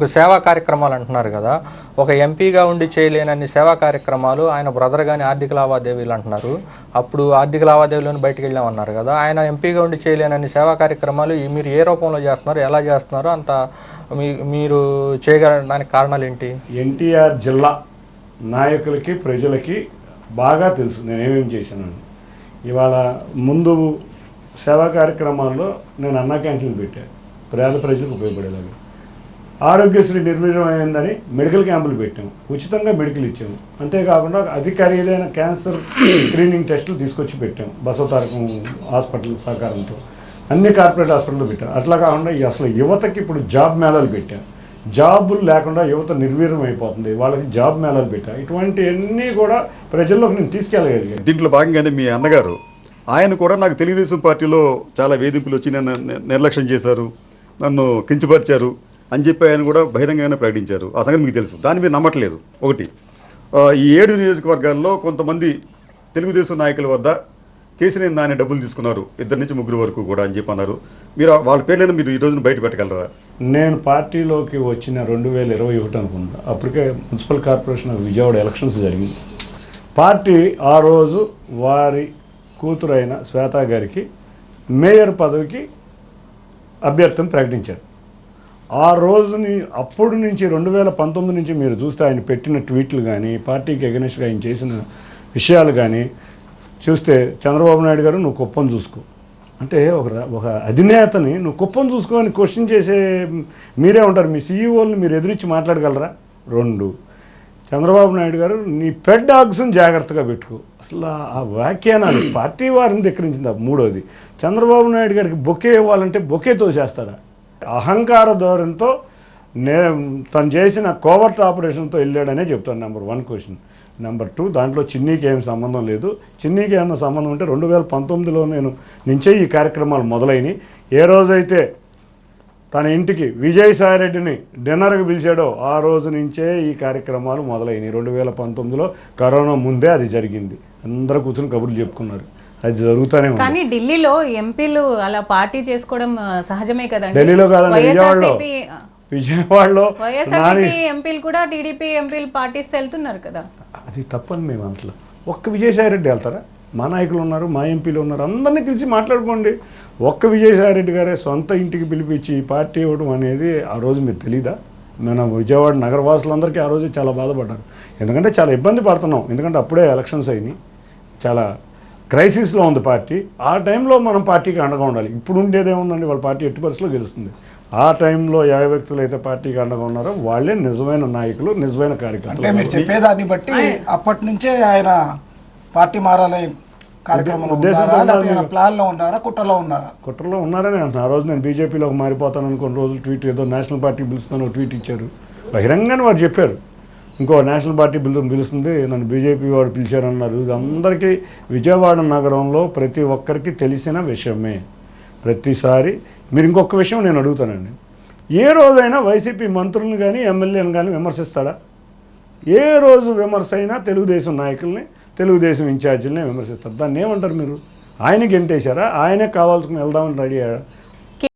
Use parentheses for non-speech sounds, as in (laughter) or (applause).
ఇప్పుడు సేవా కార్యక్రమాలు అంటున్నారు కదా. ఒక ఎంపీగా ఉండి చేయలేనన్ని సేవా కార్యక్రమాలు ఆయన బ్రదర్ కానీ ఆర్థిక లావాదేవీలు అంటున్నారు. అప్పుడు ఆర్థిక లావాదేవీలను బయటకు వెళ్ళామన్నారు కదా. ఆయన ఎంపీగా ఉండి చేయలేనన్ని సేవా కార్యక్రమాలు మీరు ఏ రూపంలో చేస్తున్నారు ఎలా చేస్తున్నారు అంత మీ మీరు చేయగలడానికి కారణాలు ఏంటి? ఎన్టీఆర్ జిల్లా నాయకులకి ప్రజలకి బాగా తెలుసు. నేను ఏమేమి చేశానని ఇవాళ ముందు సేవా కార్యక్రమాల్లో నేను అన్నా క్యాంటీన్లు పెట్టాను పేద ప్రజలకు ఉపయోగపడేలాగా. ఆరోగ్యశ్రీ నిర్వీర్యమైందని మెడికల్ క్యాంపులు పెట్టాం. ఉచితంగా మెడికల్ ఇచ్చాము అంతేకాకుండా అతి ఖరీదైన క్యాన్సర్ స్క్రీనింగ్ టెస్టులు తీసుకొచ్చి పెట్టాం. బసవతారకం హాస్పిటల్ సహకారంతో. అన్ని కార్పొరేట్ హాస్పిటల్లో పెట్టాం. అట్లా కాకుండా ఈ అసలు యువతకి ఇప్పుడు జాబ్ మేళాలు పెట్టాం. జాబులు లేకుండా యువత నిర్వీర్యం అయిపోతుంది. వాళ్ళకి జాబ్ మేళాలు పెట్టా. ఇటువంటివన్నీ కూడా ప్రజల్లోకి నేను తీసుకెళ్ళగలిగాను. దీంట్లో భాగంగానే మీ అన్నగారు ఆయన కూడా నాకు తెలుగుదేశం పార్టీలో చాలా వేధింపులు వచ్చి నన్ను నిర్లక్ష్యం చేశారు. నన్ను కించపరిచారు. అని చెప్పి ఆయన కూడా బహిరంగంగానే ప్రకటించారు. ఆ సంగతి మీకు తెలుసు. దాన్ని మీరు నమ్మట్లేదు. ఒకటి ఈ ఏడు నియోజకవర్గాల్లో కొంతమంది తెలుగుదేశం నాయకుల వద్ద కేసీనేని నాని డబ్బులు తీసుకున్నారు. ఇద్దరు నుంచి ముగ్గురు వరకు కూడా అని చెప్పి అన్నారు. మీరు వాళ్ళ పేర్లైనా మీరు ఈ రోజున బయట పెట్టగలరా? నేను పార్టీలోకి వచ్చిన రెండు వేల ఇరవై ఒకటి అనుకుంటా. అప్పటికే municipal corporation of Vijayawada elections జరిగింది. పార్టీ ఆ రోజు వారి కూతురైన శ్వేతా గారికి మేయర్ పదవికి అభ్యర్థం ప్రకటించారు. ఆ రోజుని అప్పుడు నుంచి రెండు వేల పంతొమ్మిది నుంచి మీరు చూస్తే ఆయన పెట్టిన ట్వీట్లు కానీ పార్టీకి ఎగనెస్ట్గా ఆయన చేసిన విషయాలు కానీ చూస్తే చంద్రబాబు నాయుడు గారు నువ్వు కుప్పం చూసుకో. అంటే ఒక ఒక అధినేతని నువ్వు కుప్పం చూసుకొని క్వశ్చన్ చేసే మీరే ఉంటారు. మీ సీఈఓల్ని మీరు ఎదురించి మాట్లాడగలరా? రెండు. చంద్రబాబు నాయుడు గారు నీ పెడ్ డాగ్స్ని జాగ్రత్తగా పెట్టుకో. అసలు ఆ- వ్యాఖ్యానాలు (clears throat) పార్టీ వారిని ధిక్కరించింది. ఆ మూడోది చంద్రబాబు నాయుడు గారికి బొకే ఇవ్వాలంటే బొకేతో చేస్తారా అహంకార ధోరణితో నే తను చేసిన కోవర్ట్ ఆపరేషన్తో వెళ్ళాడనే చెప్తాను number one question number two దాంట్లో చిన్నీకి ఏం సంబంధం లేదు. చిన్నీకి ఏమైనా సంబంధం ఉంటే రెండు వేల పంతొమ్మిదిలో నేను నుంచే ఈ కార్యక్రమాలు మొదలైనవి ఏ రోజైతే తన ఇంటికి విజయసాయిరెడ్డిని డిన్నర్కి పిలిచాడో ఆ రోజు నుంచే ఈ కార్యక్రమాలు మొదలైనవి రెండు వేల పంతొమ్మిదిలో కరోనా ముందే అది జరిగింది. అందరూ కూర్చొని కబుర్లు చెప్పుకున్నారు. అది జరుగుతూనే ఉంది. కానీ ఢిల్లీలో ఎంపీలు అలా పార్టీ చేసుకోవడం సహజమే కదండి. ఢిల్లీలో కాదండి విజయవాడలో. విజయవాడలో ఎంపీలు కూడా టీడీపీ ఎంపీలు పార్టీస్ వెళ్తున్నారు కదా. అది తప్పని మేము అంటలో. ఒక్క విజయసాయిరెడ్డి వెళ్తారా? మా నాయకులు ఉన్నారు మా ఎంపీలు ఉన్నారు అందరినీ పిలిచి మాట్లాడుకోండి. ఒక్క విజయసాయిరెడ్డి గారే సొంత ఇంటికి పిలిపించి పార్టీ ఇవ్వడం అనేది ఆ రోజు మీరు తెలీదా? మన విజయవాడ నగరవాసులందరికీ ఆ రోజు చాలా బాధపడ్డారు. ఎందుకంటే చాలా ఇబ్బంది పడుతున్నాం. ఎందుకంటే అప్పుడే ఎలక్షన్స్ అయినాయి. చాలా క్రైసిస్లో ఉంది పార్టీ. ఆ టైంలో మనం పార్టీకి అండగా ఉండాలి. ఇప్పుడు ఉండేది ఏముందండి? వాళ్ళ పార్టీ ఎట్టి పరిస్థితిలో గెలుస్తుంది. ఆ టైంలో ఏ వ్యక్తులు అయితే పార్టీకి అండగా ఉన్నారో వాళ్ళే నిజమైన నాయకులు నిజమైన అంటే కార్యకర్తలు మీరు చెప్పేదాన్ని బట్టి అప్పటి నుంచే ఆయన పార్టీ మారాలి ప్లాన్లో ఉన్నారా కుట్రలో ఉన్నారా కుట్రలో ఉన్నారని అంటున్నారు. ఆ రోజు నేను బీజేపీలోకి మారిపోతాను అనుకున్న రోజులు ట్వీట్ ఏదో నేషనల్ పార్టీ పిలుస్తున్నాను ట్వీట్ ఇచ్చారు. బహిరంగానే వారు చెప్పారు. ఇంకో నేషనల్ పార్టీ పిలు పిలుస్తుంది. నన్ను బీజేపీ వాడు పిలిచారన్నారు. ఇది అందరికీ విజయవాడ నగరంలో ప్రతి ఒక్కరికి తెలిసిన విషయమే. ప్రతిసారి మీరు ఇంకొక విషయం నేను అడుగుతానండి. ఏ రోజైనా వైసీపీ మంత్రులను కానీ ఎమ్మెల్యేలను కానీ విమర్శిస్తాడా? ఏ రోజు విమర్శ అయినా తెలుగుదేశం నాయకుల్ని తెలుగుదేశం ఇన్ఛార్జీలనే విమర్శిస్తారు. దాన్ని ఏమంటారు మీరు? ఆయనకి ఎంతేశారా ఆయనే కావాల్సుకుని వెళ్దామని రెడీ అయ్యారా